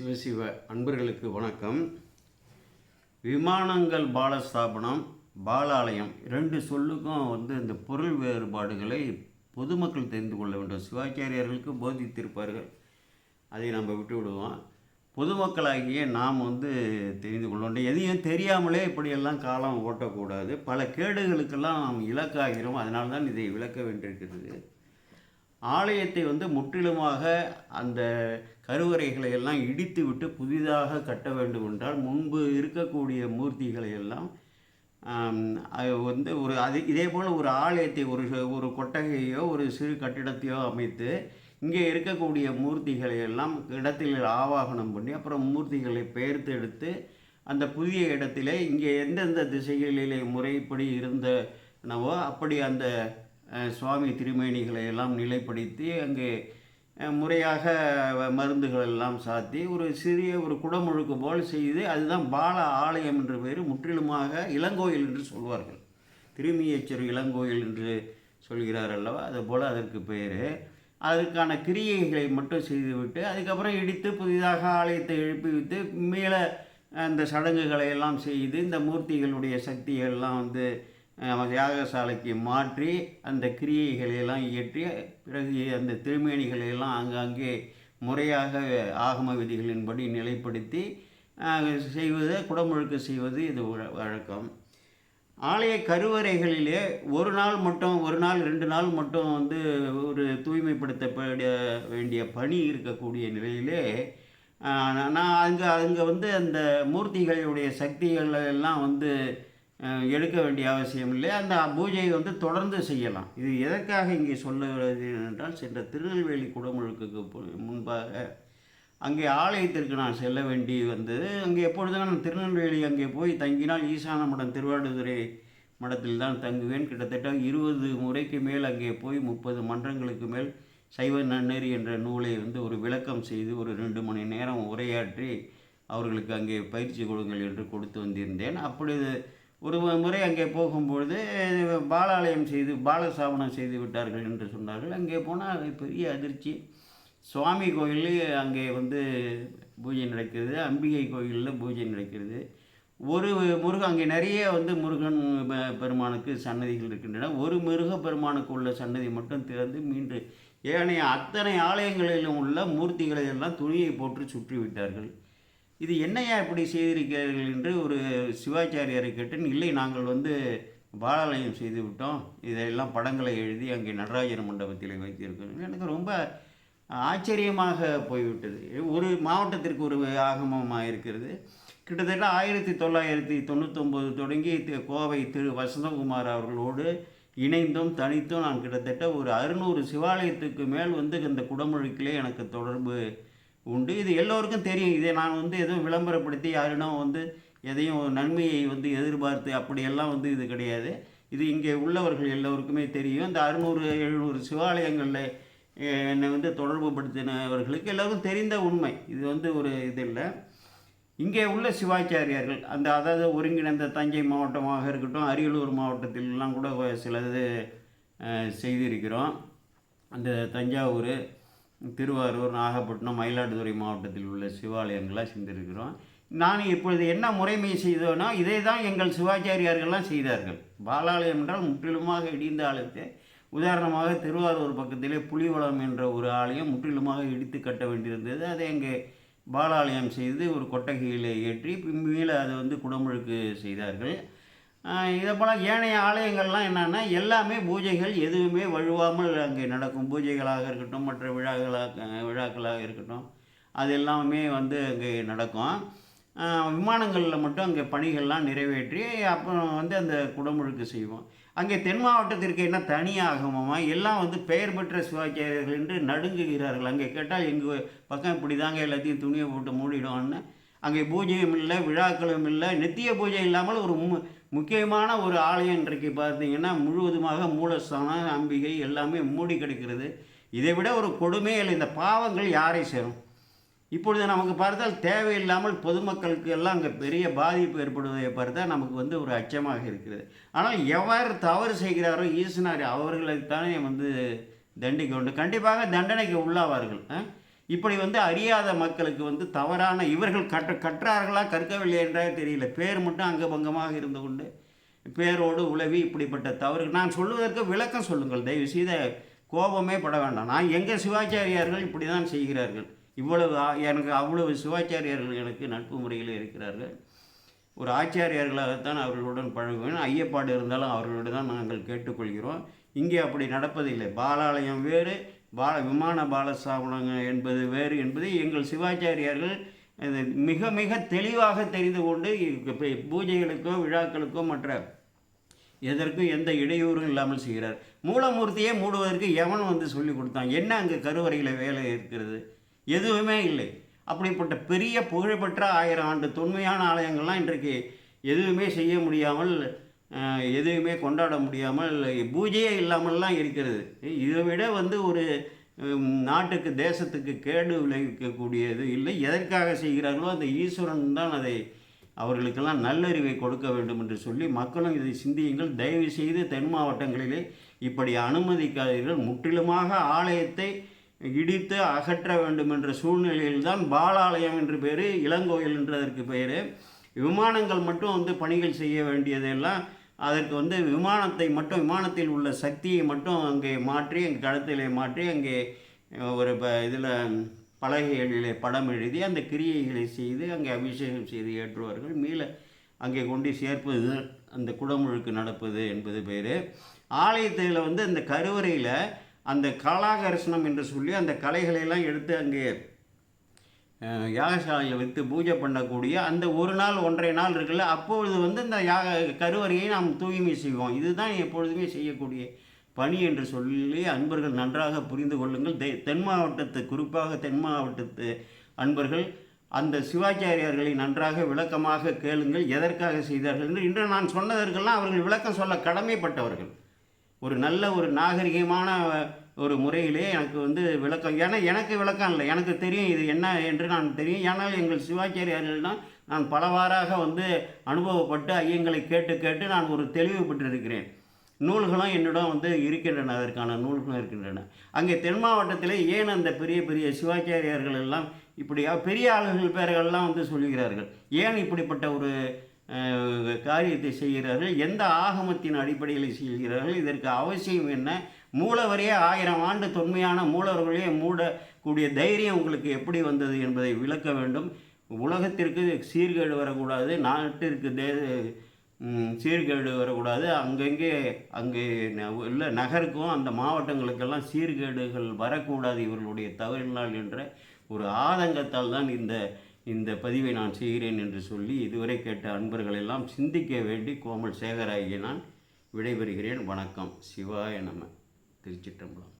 சிவசிவ அன்பர்களுக்கு வணக்கம். விமானங்கள் பாலஸ்தாபனம் பாலாலயம் இரண்டு சொல்லுக்கும் வந்து இந்த பொருள் வேறுபாடுகளை பொதுமக்கள் தெரிந்து கொள்ள வேண்டும். சிவாச்சாரியர்களுக்கு போதித்திருப்பார்கள். அதை நம்ம விட்டு விடுவோம் பொதுமக்களாகிய நாம் வந்து தெரிந்து கொள்ள வேண்டும். எதையும் தெரியாமலே இப்படியெல்லாம் காலம் ஓட்டக்கூடாது. பல கேடுகளுக்கெல்லாம் நாம் இலக்காகிறோம். அதனால தான் இதை விளக்க வேண்டியிருக்கிறது. ஆலயத்தை வந்து முற்றிலுமாக அந்த கருவறைகளை எல்லாம் இடித்து விட்டு புதிதாக கட்ட வேண்டும் என்றால் முன்பு இருக்கக்கூடிய மூர்த்திகளை எல்லாம் அது வந்து ஒரு அது இதே போல் ஒரு ஆலயத்தை ஒரு ஒரு கொட்டகையோ ஒரு சிறு கட்டிடத்தையோ அமைத்து இங்கே இருக்கக்கூடிய மூர்த்திகளை எல்லாம் இடத்தில் ஆவாகனம் பண்ணி அப்புறம் மூர்த்திகளை பெயர்த்து எடுத்து அந்த புதிய இடத்திலே இங்கே எந்தெந்த திசைகளிலே முறைப்படி இருந்தனவோ அப்படி அந்த சுவாமி திருமேனிகளை எல்லாம் நிலைப்படுத்தி அங்கே முறையாக வ- மருந்துகள் எல்லாம் சாத்தி ஒரு சிறிய ஒரு குடமுழுக்கு போல் செய்து அதுதான் பால ஆலயம் என்ற பெயர் முற்றிலுமாக இளங்கோயில் என்று சொல்வார்கள். திருமியச்சர் இளங்கோயில் என்று சொல்கிறார் அல்லவா? அதுபோல் அதற்கு பேர் அதற்கான கிரியைகளை மட்டும் செய்துவிட்டு அதுக்கப்புறம் இடித்து புதிதாக ஆலயத்தை எழுப்பி வைத்து மேலே அந்த சடங்குகளை எல்லாம் செய்து இந்த மூர்த்திகளுடைய சக்திகள் எல்லாம் வந்து யாகசாலைக்கு மாற்றி அந்த கிரியைகளை எல்லாம் இயற்றி பிறகு அந்த திருமேனிகளையெல்லாம் அங்கங்கே முறையாக ஆகம விதிகளின்படி நிலைப்படுத்தி செய்வது குடமுழுக்கு செய்வது இது வழ- வழக்கம். ஆலய கருவறைகளிலே ஒரு நாள் மட்டும் ஒரு நாள் ரெண்டு நாள் மட்டும் வந்து ஒரு தூய்மைப்படுத்தப்பட வேண்டிய பணி இருக்கக்கூடிய நிலையிலே நான் அங்கே அங்கே வந்து அந்த மூர்த்திகளுடைய சக்திகள் எல்லாம் வந்து எடுக்க வேண்டிய அவசியம் இல்லை. அந்த பூஜையை வந்து தொடர்ந்து செய்யலாம். இது எதற்காக இங்கே சொல்லுகிறது என்றால் சென்ற திருநெல்வேலி குடமுழுக்குக்கு முன்பாக அங்கே ஆலயத்திற்கு நான் செல்ல வேண்டி வந்தது. அங்கே எப்பொழுதும் நான் திருநெல்வேலி அங்கே போய் தங்கினால் ஈசான மடம் திருவாடுதுறை மடத்தில் தான் தங்குவேன். கிட்டத்தட்ட இருபது முறைக்கு மேல் அங்கே போய் முப்பது மன்றங்களுக்கு மேல் சைவ நன்னெறி என்ற நூலை வந்து ஒரு விளக்கம் செய்து ஒரு ரெண்டு மணி நேரம் உரையாற்றி அவர்களுக்கு அங்கே பயிற்சி கொடுங்கள் என்று கொடுத்து வந்திருந்தேன். அப்பொழுது ஒரு முறை அங்கே போகும்பொழுது பாலாலயம் செய்து பாலசாவனம் செய்து விட்டார்கள் என்று சொன்னார்கள். அங்கே போனால் பெரிய அதிர்ச்சி. சுவாமி கோயில் அங்கே வந்து பூஜை நடக்கிறது. அம்பிகை கோயிலில் பூஜை நடக்கிறது. ஒரு முருகன் அங்கே நிறைய வந்து முருகன் பெருமானுக்கு சன்னதிகள் இருக்கின்றன. ஒரு முருக பெருமானுக்கு உள்ள சன்னதி மட்டும் திறந்து மீண்டு ஏனைய அத்தனை ஆலயங்களிலும் உள்ள மூர்த்திகளை எல்லாம் துணியை போட்டு சுற்றி விட்டார்கள். இது என்னையா இப்படி செய்திருக்கிறீர்கள் என்று ஒரு சிவாச்சாரியாரை கேட்டேன். இல்லை நாங்கள் வந்து பாலாலயம் செய்து விட்டோம். இதையெல்லாம் படங்களை எழுதி அங்கே நடராஜர் மண்டபத்தில் வைத்திருக்கிறோம். எனக்கு ரொம்ப ஆச்சரியமாக போய்விட்டது. ஒரு மாவட்டத்திற்கு ஒரு ஆகமமாக இருக்கிறது. கிட்டத்தட்ட ஆயிரத்தி தொள்ளாயிரத்தி தொண்ணூத்தொம்பது தொடங்கி கோவை திரு வசந்தகுமார் அவர்களோடு இணைந்தும் தனித்தும் நான் கிட்டத்தட்ட ஒரு அறுநூறு சிவாலயத்துக்கு மேல் வந்து இந்த குடமுழுக்கிலே எனக்கு தொடர்பு உண்டு. இது எல்லோருக்கும் தெரியும். இதை நான் வந்து எதுவும் விளம்பரப்படுத்தி யாரிடம் வந்து எதையும் ஒரு நன்மையை வந்து எதிர்பார்த்து அப்படியெல்லாம் வந்து இது கிடையாது. இது இங்கே உள்ளவர்கள் எல்லோருக்குமே தெரியும். இந்த அறுநூறு எழுநூறு சிவாலயங்களில் என்னை வந்து தொடர்பு படுத்தினவர்களுக்கு எல்லோருக்கும் தெரிந்த உண்மை. இது வந்து ஒரு இது இல்லை இங்கே உள்ள சிவாச்சாரியார்கள் அந்த அதாவது ஒருங்கிணைந்த தஞ்சை மாவட்டமாக இருக்கட்டும் அரியலூர் மாவட்டத்திலலாம் கூட சிலது செய்திருக்கிறோம். அந்த தஞ்சாவூர் திருவாரூர் நாகப்பட்டினம் மயிலாடுதுறை மாவட்டத்தில் உள்ள சிவாலயங்களாக செஞ்சிருக்கிறோம் நான் இப்பொழுது என்ன முறைமை செய்தோன்னா இதை தான் எங்கள் சிவாச்சாரியார்கள்லாம் செய்தார்கள். பாலாலயம் என்றால் முற்றிலுமாக இடிந்த ஆலயத்தை. உதாரணமாக திருவாரூர் பக்கத்திலே புலிவளம் என்ற ஒரு ஆலயம் முற்றிலுமாக இடித்து கட்ட வேண்டியிருந்தது. அதை அங்கே பாலாலயம் செய்து ஒரு கொட்டகையில் ஏற்றி மேலே அதை வந்து குடமுழுக்கு செய்தார்கள். இதை போல் ஏனைய ஆலயங்கள்லாம் என்னென்னா எல்லாமே பூஜைகள் எதுவுமே வழுவாமல் அங்கே நடக்கும். பூஜைகளாக இருக்கட்டும் மற்ற விழாக்களாக விழாக்களாக இருக்கட்டும் அது எல்லாமே வந்து அங்கே நடக்கும். விமானங்களில் மட்டும் அங்கே பணிகள்லாம் நிறைவேற்றி அப்புறம் வந்து அந்த குடமுழுக்கு செய்வோம். அங்கே தென் மாவட்டத்திற்கு என்ன தனி ஆகமமா எல்லாம் வந்து பெயர் பெற்ற சிவாச்சாரியர்கள் என்று நடுங்குகிறார்கள். அங்கே கேட்டால் எங்கள் பக்கம் இப்படி தாங்க எல்லாத்தையும் துணியை போட்டு மூடிடுவோன்னு அங்கே பூஜையும் இல்லை விழாக்களும் இல்லை நித்திய பூஜை இல்லாமல் ஒரு முக்கியமான ஒரு ஆலயம் இன்றைக்கு பார்த்தீங்கன்னா முழுவதுமாக மூலஸ்தானம் அம்பிகை எல்லாமே மூடி கிடக்கிறது. இதை விட ஒரு கொடுமையில் இந்த பாவங்கள் யாரை சேரும்? இப்பொழுது நமக்கு பார்த்தால் தேவையில்லாமல் பொதுமக்களுக்கு எல்லாம் அங்கே பெரிய பாதிப்பு ஏற்படுவதை பார்த்தால் நமக்கு வந்து ஒரு அச்சமாக இருக்கிறது. ஆனால் எவ்வாறு தவறு செய்கிறாரோ ஈசனார் அவர்களைத்தானே வந்து தண்டிக்க வேண்டும். கண்டிப்பாக தண்டனைக்கு உள்ளாவார்கள். ஆ? இப்படி வந்து அறியாத மக்களுக்கு வந்து தவறான இவர்கள் கற்ற கற்றார்களா கற்கவில்லை என்றே தெரியல. பேர் மட்டும் அங்கபங்கமாக இருந்து கொண்டு பேரோடு உளவி இப்படிப்பட்ட தவறு. நான் சொல்வதற்கு விளக்கம் சொல்லுங்கள். தயவு செய்த கோபமே பட வேண்டாம். நான் எங்கள் சிவாச்சாரியார்கள் இப்படி தான் செய்கிறார்கள்? இவ்வளவு எனக்கு அவ்வளவு சிவாச்சாரியார்கள் எனக்கு நட்பு முறையில் இருக்கிறார்கள். ஒரு ஆச்சாரியார்களாகத்தான் அவர்களுடன் பழகுவேன். ஐயப்பாடு இருந்தாலும் அவர்களோடு தான் நாங்கள் கேட்டுக்கொள்கிறோம். இங்கே அப்படி நடப்பதில்லை. பாலாலயம் வேறு பால விமான பாலஸ்தாபனம் என்பது வேறு என்பதை எங்கள் சிவாச்சாரியார்கள் மிக மிக தெளிவாக தெரிந்து கொண்டு பூஜைகளுக்கோ விழாக்களுக்கோ மற்ற எதற்கும் எந்த இடையூறும் இல்லாமல் செய்கிறார். மூலமூர்த்தியே மூடுவதற்கு எவன் வந்து சொல்லி கொடுத்தான். என்ன அங்கே கருவறையில் வேலை இருக்கிறது? எதுவுமே இல்லை. அப்படிப்பட்ட பெரிய புகழ்பெற்ற ஆயிரம் ஆண்டு தொன்மையான ஆலயங்கள்லாம் இன்றைக்கு எதுவுமே செய்ய முடியாமல் எதுவுமே கொண்டாட முடியாமல் பூஜையே இல்லாமல்லாம் இருக்கிறது. இதை விட வந்து ஒரு நாட்டுக்கு தேசத்துக்கு கேடு விளைவிக்கக்கூடியது இல்லை. எதற்காக செய்கிறார்களோ அந்த ஈஸ்வரன் தான் அதை அவர்களுக்கெல்லாம் நல்லறிவை கொடுக்க வேண்டும் என்று சொல்லி மக்களும் இதை சிந்தியுங்கள். தயவு செய்து தென் மாவட்டங்களிலே இப்படி அனுமதிக்காதீர்கள். முற்றிலுமாக ஆலயத்தை இடித்து அகற்ற வேண்டும் என்ற சூழ்நிலையில்தான் பாலாலயம் என்று பேர் இளங்கோயில் என்றதற்கு பெயர் விமானங்கள் மட்டும் வந்து பணிகள் செய்ய வேண்டியதெல்லாம் அதற்கு வந்து விமானத்தை மட்டும் விமானத்தில் உள்ள சக்தியை மட்டும் அங்கே மாற்றி அங்கே களத்திலே மாற்றி அங்கே ஒரு ப இதில் பலகைகளிலே படம் எழுதி அந்த கிரியைகளை செய்து அங்கே அபிஷேகம் செய்து ஏற்றுவார்கள். மீள அங்கே கொண்டு சேர்ப்பது அந்த குடமுழுக்கு நடப்பது என்பது பேர். ஆலயத்தில் வந்து அந்த கருவறையில் அந்த கலாகரிசனம் என்று சொல்லி அந்த கலைகளையெல்லாம் எடுத்து அங்கே யாகசாலையை யாகசாலையில் வைத்து பூஜை பண்ணக்கூடிய அந்த ஒரு நாள் ஒன்றரை நாள் இருக்குல்ல அப்பொழுது வந்து இந்த யாக கருவறையை நாம் தூய்மை செய்வோம். இதுதான் எப்பொழுதுமே செய்யக்கூடிய பணி என்று சொல்லி அன்பர்கள் நன்றாக புரிந்து கொள்ளுங்கள். தெ தென் மாவட்டத்து குறிப்பாக தென் மாவட்டத்து அன்பர்கள் அந்த சிவாச்சாரியார்களை நன்றாக விளக்கமாக கேளுங்கள். எதற்காக செய்தார்கள் என்று இன்று நான் சொன்னதற்கெல்லாம் அவர்கள் விளக்கம் சொல்ல கடமைப்பட்டவர்கள். ஒரு நல்ல ஒரு நாகரிகமான ஒரு முறையிலே எனக்கு வந்து விளக்கம். ஏன்னா எனக்கு விளக்கம் இல்லை. எனக்கு தெரியும் இது என்ன என்று நான் தெரியும். ஏன்னால் எங்கள் சிவாச்சாரியார்கள்னா நான் பலவாறாக வந்து அனுபவப்பட்டு ஐயங்களை கேட்டு கேட்டு நான் ஒரு தெளிவு பெற்றிருக்கிறேன். நூல்களும் என்னிடம் வந்து இருக்கின்றன. அதற்கான நூல்களும் இருக்கின்றன. அங்கே தென் மாவட்டத்திலே ஏன் அந்த பெரிய பெரிய சிவாச்சாரியார்கள் எல்லாம் இப்படியா பெரிய ஆளுகள் பேர்கள்லாம் வந்து சொல்கிறார்கள்? ஏன் இப்படிப்பட்ட ஒரு காரியத்தை செய்கிறார்கள்? எந்த ஆகமத்தின் அடிப்படையில் செய்கிறார்கள்? இதற்கு அவசியம் என்ன? மூலவரையே ஆயிரம் ஆண்டு தொன்மையான மூலவர்களே மூடக்கூடிய தைரியம் உங்களுக்கு எப்படி வந்தது என்பதை விளக்க வேண்டும். உலகத்திற்கு சீர்கேடு வரக்கூடாது நாட்டிற்கு தே சீர்கேடு வரக்கூடாது. அங்கங்கே அங்கே ந- நகருக்கும் அந்த மாவட்டங்களுக்கெல்லாம் சீர்கேடுகள் வரக்கூடாது இவர்களுடைய தவறினால் என்ற ஒரு ஆதங்கத்தால் தான் இந்த இந்த பதிவை நான் செய்கிறேன் என்று சொல்லி இதுவரை கேட்ட அன்பர்களெல்லாம் சிந்திக்க வேண்டி கோமல் சேகராகிய நான் விடைபெறுகிறேன். வணக்கம். சிவாய நம. திருச்சிற்றம்பலம்